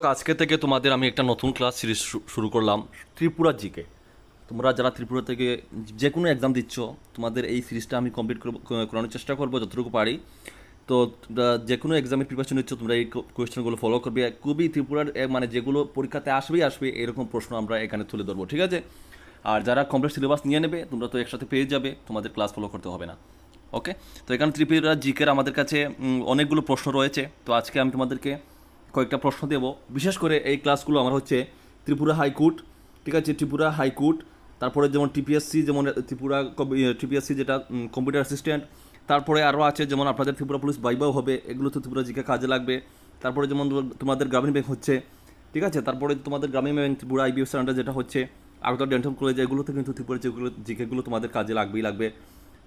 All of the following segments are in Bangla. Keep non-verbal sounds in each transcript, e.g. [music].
আজকে থেকে তোমাদের আমি একটা নতুন ক্লাস সিরিজ শুরু করলাম, ত্রিপুরা জিকে। তোমরা যারা ত্রিপুরা থেকে যে কোনো এক্সাম দিচ্ছ, তোমাদের এই সিরিজটা আমি কমপ্লিট করানোর চেষ্টা করব যতটুকু পারি। তো যে কোনো এক্সামের প্রিপারেশন নিচ্ছ, তোমরা এই কোয়েশ্চেনগুলো ফলো করবে। খুবই ত্রিপুরার মানে যেগুলো পরীক্ষাতে আসবেই আসবে, এরকম প্রশ্ন আমরা এখানে তুলে ধরবো, ঠিক আছে? আর যারা কমপ্লিট সিলেবাস নিয়ে নেবে, তোমরা তো একসাথে পেয়ে যাবে, তোমাদের ক্লাস ফলো করতে হবে না ওকে তো এখানে ত্রিপুরা জিকের আমাদের কাছে অনেকগুলো প্রশ্ন রয়েছে। তো আজকে আমি তোমাদেরকে কয়েকটা প্রশ্ন দেব। বিশেষ করে এই ক্লাসগুলো আমার হচ্ছে ত্রিপুরা হাইকোর্ট ঠিক আছে? ত্রিপুরা হাইকোর্ট তারপরে যেমন টিপিএসসি যেমন ত্রিপুরা টিপিএসসি যেটা কম্পিউটার অ্যাসিস্ট্যান্ট তারপরে আরও আছে যেমন আপনাদের ত্রিপুরা পুলিশ বাইবাও হবে, এগুলো তো ত্রিপুরা জিকে কাজে লাগবে। তারপরে যেমন তোমাদের গ্রামীণ ব্যাংক হচ্ছে, ঠিক আছে? তারপরে তোমাদের গ্রামীণ ব্যাংক ত্রিপুরা আইবিএফ সেন্টার যেটা হচ্ছে আগরতলা ডেন্টাল কলেজ এগুলোতে কিন্তু ত্রিপুরা যেগুলো জিকেগুলো তোমাদের কাজে লাগবেই লাগবে।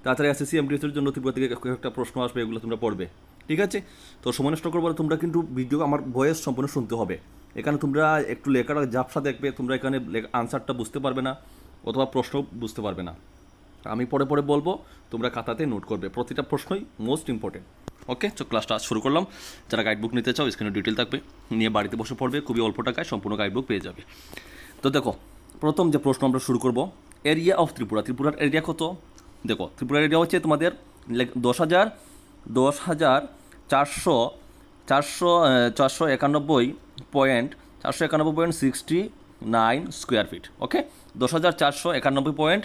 তাছাড়া এসএসসি এমডিএসের জন্য ত্রিপুরা থেকে একটা প্রশ্ন আসবে, এগুলো তোমরা পড়বে। ঠিক আছে? তো সময় নষ্ট করব তোমরা কিন্তু ভিডিও আমার ভয়েস সম্পূর্ণ শুনতে হবে। এখানে তোমরা একটু লেখাটা ঝাপসা দেখবে, তোমরা এখানে আনসারটা বুঝতে পারবে না অথবা প্রশ্ন বুঝতে পারবে না। আমি পরে পরে বলব, তোমরা খাতাতে নোট করবে। প্রতিটা প্রশ্নই মোস্ট ইম্পর্টেন্ট ওকে তো ক্লাসটা শুরু করলাম। যারা গাইডবুক নিতে চাও স্ক্রিনে ডিটেল থাকবে। নিয়ে বাড়িতে বসে পড়বে, খুবই অল্প টাকায় সম্পূর্ণ গাইডবুক পেয়ে যাবে। তো দেখো, প্রথম যে প্রশ্ন আমরা শুরু করব এরিয়া অফ ত্রিপুরা। ত্রিপুরার এরিয়া কত? দেখো, ত্রিপুরার এরিয়া হচ্ছে তোমাদের দশ হাজার দশ হাজার চারশো চারশো চারশো একানব্বই পয়েন্ট, চারশো একানব্বই point sixty nine square feet okay দশ হাজার চারশো একানব্বই পয়েন্ট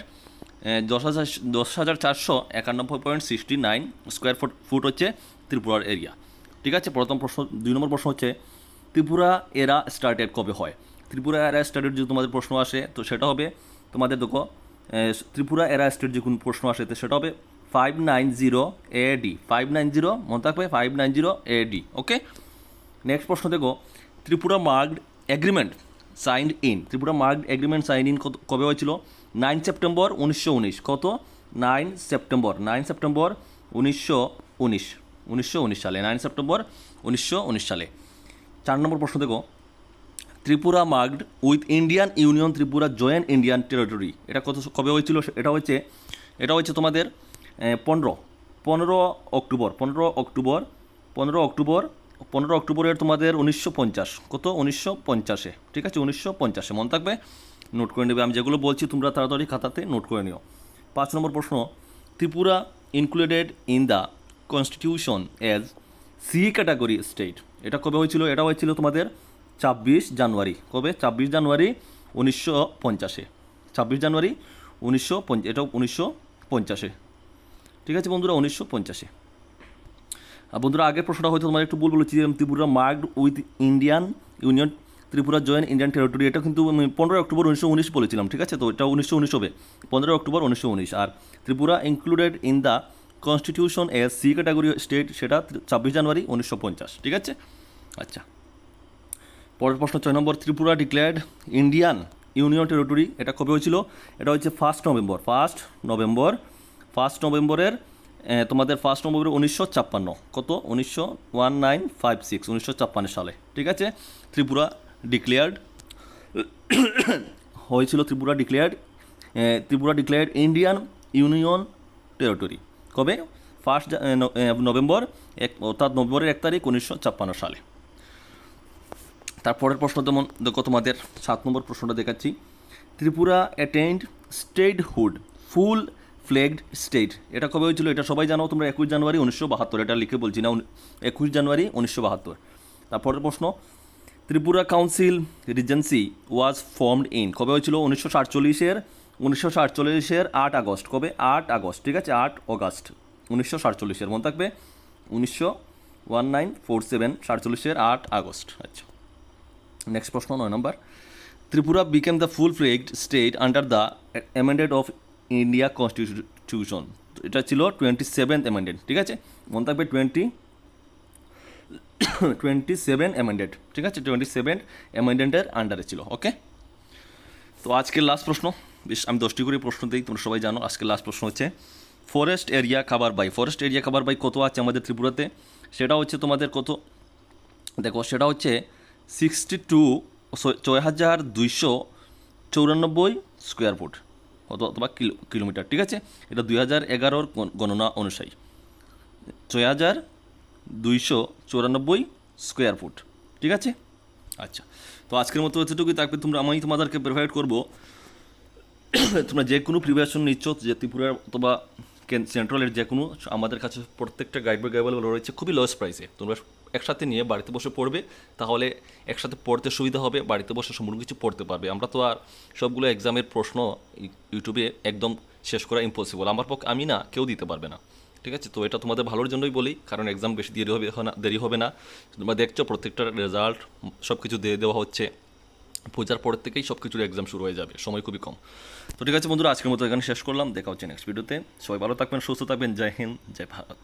দশ হাজার দশ হাজার চারশো একানব্বই point sixty nine square foot foot হচ্ছে ত্রিপুরার এরিয়া ঠিক আছে? প্রথম প্রশ্ন, দুই নম্বর প্রশ্ন হচ্ছে, ত্রিপুরা এরা স্টার্টেড কবে হয়? ত্রিপুরা এরা স্টার্টেড যদি তোমাদের প্রশ্ন আসে, তো সেটা হবে তোমাদের দেখো ত্রিপুরা এরা স্টেট যে কোনো প্রশ্ন আসে, তো সেটা হবে five nine zero AD five nine zero মনে থাকবে five nine zero AD okay next প্রশ্ন দেখো, Tripura merged agreement signed in Tripura merged agreement sign in কবে হয়েছিল? নাইন সেপ্টেম্বর উনিশশো উনিশ, কত? নাইন সেপ্টেম্বর নাইন সেপ্টেম্বর উনিশশো উনিশ উনিশশো উনিশ সালে নাইন সেপ্টেম্বর উনিশশো উনিশ সালে। চার নম্বর প্রশ্ন দেখো, Tripura merged with Indian union Tripura joined Indian territory, এটা কত কবে হয়েছিল? এটা হচ্ছে এটা হচ্ছে তোমাদের পনেরো। পনেরো অক্টোবর পনেরো অক্টোবর পনেরো অক্টোবর, পনেরো অক্টোবরের তোমাদের উনিশশো পঞ্চাশ। কত? উনিশশো পঞ্চাশে। ঠিক আছে? উনিশশো পঞ্চাশে। মনে থাকবে? নোট করে নেবে। আমি যেগুলো বলছি, তোমরা তাড়াতাড়ি খাতাতে নোট করে নিও। পাঁচ নম্বর প্রশ্ন। Tripura included in the constitution as C category state এটা কবে হয়েছিল? এটা হয়েছিল তোমাদের ছাব্বিশ জানুয়ারি। কবে? ছাব্বিশ জানুয়ারি উনিশশো পঞ্চাশে। ছাব্বিশ জানুয়ারি উনিশশো এটা উনিশশো পঞ্চাশে। ঠিক আছে বন্ধুরা, উনিশশো পঞ্চাশে। বন্ধুরা, আগের প্রশ্নটা হয়তো তোমার একটু ভুল বলেছি যে Tripura merged with Indian union Tripura joined Indian territory এটা কিন্তু পনেরোই অক্টোবর উনিশশো উনিশ বলেছিলাম, ঠিক আছে? তো এটা উনিশশো উনিশ হবে। পনেরোই অক্টোবর উনিশশো উনিশ। আর Tripura included in the constitution as C category state সেটা ছাব্বিশ জানুয়ারি উনিশশো পঞ্চাশ, ঠিক আছে? আচ্ছা। পরের প্রশ্ন ছয় নম্বর, Tripura declared Indian union territory এটা কবে হয়েছিল? এটা হচ্ছে first November first November first নভেম্বরের তোমাদের ফার্স্ট নভেম্বর উনিশশো ছাপ্পান্ন। কত? উনিশশো ওয়ান নাইন ফাইভ সিক্স, উনিশশো ছাপ্পান্ন সালে। ঠিক আছে? ত্রিপুরা ডিক্লেয়ার্ড, [coughs] হয়েছিল Tripura declared Tripura declared Indian union territory. কবে? ফার্স্ট নভেম্বর, এক, অর্থাৎ নভেম্বরের এক তারিখ উনিশশো ছাপ্পান্ন সালে। তারপরের প্রশ্ন যেমন, দেখো তোমাদের সাত নম্বর প্রশ্নটা দেখাচ্ছি। Tripura attained statehood, full fledged state এটা কবে হয়েছিল এটা সবাই জানো তোমরা একুশ জানুয়ারি উনিশশো বাহাত্তর এটা লিখে বলছি না একুশ জানুয়ারি উনিশশো বাহাত্তর তারপরের প্রশ্ন Tripura council regency was formed in কবে হয়েছিল উনিশশো সাতচল্লিশের উনিশশো সাতচল্লিশের আট আগস্ট কবে আট আগস্ট ঠিক আছে আট অগাস্ট উনিশশো সাতচল্লিশের মনে থাকবে উনিশশো ওয়ান নাইন ফোর সেভেন সাতচল্লিশের আট আগস্ট আচ্ছা নেক্সট প্রশ্ন নয় নম্বর Tripura became the full fledged state under the amended of India constitution এটা ছিল টোয়েন্টি সেভেন্থ অ্যামেন্ডেড ঠিক আছে? মনে থাকবে টোয়েন্টি টোয়েন্টি সেভেন অ্যামেন্ডেড ঠিক আছে? টোয়েন্টি সেভেন অ্যামেন্ডেন্টের আন্ডারে ছিল ওকে তো আজকের লাস্ট প্রশ্ন। বেশ, আমি দশটি করে প্রশ্ন দিই, তোমরা সবাই জানো, আজকের লাস্ট প্রশ্ন হচ্ছে ফরেস্ট এরিয়া খাবার বাই ফরেস্ট এরিয়া খাবার বাই কত আছে আমাদের ত্রিপুরাতে? সেটা হচ্ছে তোমাদের কত, দেখো, সেটা হচ্ছে সিক্সটি টু ছয় হাজার দুইশো চৌরানব্বই স্কোয়ার ফুট অথবা অথবা কিলো, কিলোমিটার, ঠিক আছে? এটা দুই হাজার এগারোর গণনা অনুযায়ী ছয় হাজার দুইশো চৌরানব্বই স্কোয়ার ফুট ঠিক আছে? আচ্ছা তো আজকের মতো এতটুকুই। থাকবে তোমরা, আমি তোমাদেরকে প্রোভাইড করব, তোমরা যে কোনো প্রিপারেশন নিচ্ছ, যে ত্রিপুরা অথবা সেন্ট্রালের যে কোনো, আমাদের কাছে প্রত্যেকটা গাইড অ্যাভেলেবল রয়েছে, খুবই লস প্রাইসে তোমরা একসাথে নিয়ে বাড়িতে বসে পড়বে, তাহলে একসাথে পড়তে সুবিধা হবে, বাড়িতে বসে সম্পূর্ণ কিছু পড়তে পারবে। আমরা তো আর সবগুলো এক্সামের প্রশ্ন ইউটিউবে একদম শেষ করা ইম্পসিবল আমার পক্ষে, আমি না, কেউ দিতে পারবে না। ঠিক আছে? তো এটা তোমাদের ভালোর জন্যই বলি, কারণ এক্সাম বেশি দেরি হবে না দেরি হবে না। তোমরা দেখছ, প্রত্যেকটা রেজাল্ট সব কিছু দিয়ে দেওয়া হচ্ছে। পূজার পর থেকেই সব কিছুর এক্সাম শুরু হয়ে যাবে, সময় খুবই কম। তো ঠিক আছে বন্ধুরা, আজকের মতো এখানে শেষ করলাম। দেখা হচ্ছে নেক্সট ভিডিওতে সবাই ভালো থাকবেন, সুস্থ থাকবেন। জয় হিন্দ, জয় ভারত।